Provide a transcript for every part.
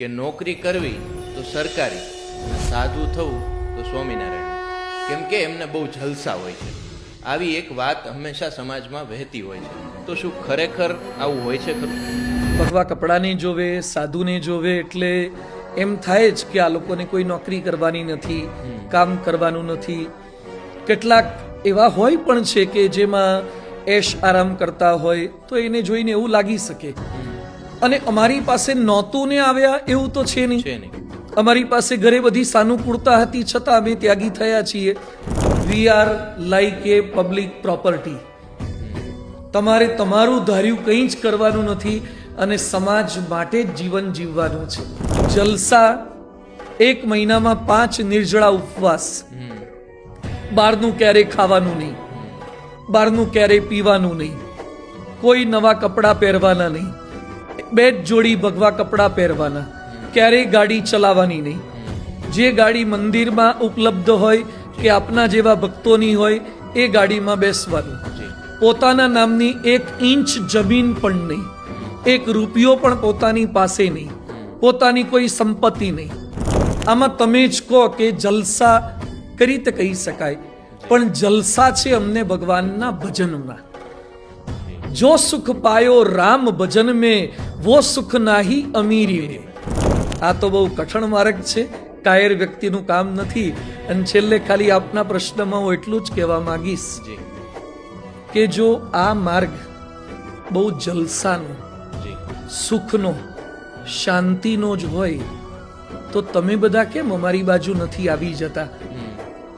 કે નોકરી કરવી તો સરકારી અને સાધુ થવું તો સ્વામિનારાયણ. કેમ કે એમને બહુ જલસા હોય છે. આવી એક વાત હંમેશા સમાજમાં વહેતી હોય છે. તો શું ખરેખર આવું હોય છે ખરું? ભગવા કપડાને જોવે સાધુને જોવે એટલે એમ થાય જ કે આ લોકોને કોઈ નોકરી કરવાની નથી કામ કરવાનું નથી. કેટલાક એવા હોય પણ છે કે જેમાં એશ આરામ કરતા હોય તો એને જોઈને એવું લાગી શકે. અને અમારી પાસે નહોતું ને આવ્યા એવું તો છે નહીં. છે નહીં. અમારી પાસે ઘરે બધી સાનુકૂળતા હતી છતાં અમે ત્યાગી થયા છીએ. We are like a public property તમારે તમારું ધાર્યું કંઈ જ કરવાનું નથી અને સમાજ માટે જ જીવન જીવવાનું છે. જલસા એક મહિનામાં પાંચ નિર્જળા ઉપવાસ. બહારનું ક્યારેય ખાવાનું નહીં. બહારનું ક્યારેય પીવાનું નહીં. કોઈ નવા કપડાં પહેરવાના નહીં. બે જ જોડી ભગવા કપડાં પહેરવાના. ક્યારેય ગાડી ચલાવવાની નહીં. જે ગાડી મંદિરમાં ઉપલબ્ધ હોય કે આપના જેવા ભક્તોની હોય એ ગાડીમાં બેસવાનું. પોતાના નામની એક ઇંચ જમીન પણ નહીં. એક રૂપિયો પણ પોતાની પાસે નહીં. પોતાની કોઈ સંપત્તિ નહીં. આમાં તમે જ કહો કે જલસા કઈ રીતે કહી શકાય. પણ જલસા છે અમને ભગવાનના ભજનમાં જો. સુખ પાયો રામ ભજન में वो સુખ નાહી અમીરી આ તો બહુ કઠણ માર્ગ છે કાયર વ્યક્તિનું કામ નથી અને છેલ્લે ખાલી આપના પ્રશ્નમાં હું એટલું જ કહેવા માંગીશ જી કે જો આ માર્ગ બહુ જલસાનો સુખનો શાંતિનો જ હોય તો તમે બધા કેમ અમારી બાજુ નથી આવી જતા.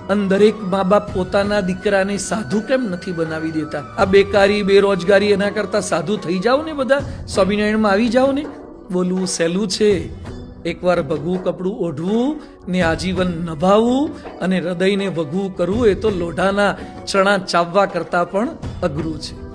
અને દરેક મા બાપ પોતાના દીકરાને સાધુ કેમ નથી બનાવી દેતા? આ બેકારી, બેરોજગારી એના કરતા સાધુ થઈ જાઓ ને બધા? સ્વામિનારાયણમાં આવી જાઓ ને? બોલવું સહેલું છે. એકવાર ભગવું કપડું ઓઢવું, ને આજીવન નભાવવું, અને હૃદયને ભગવું કરવું, એ તો લોઢાના ચણા ચાવવા કરતાં પણ અઘરું છે.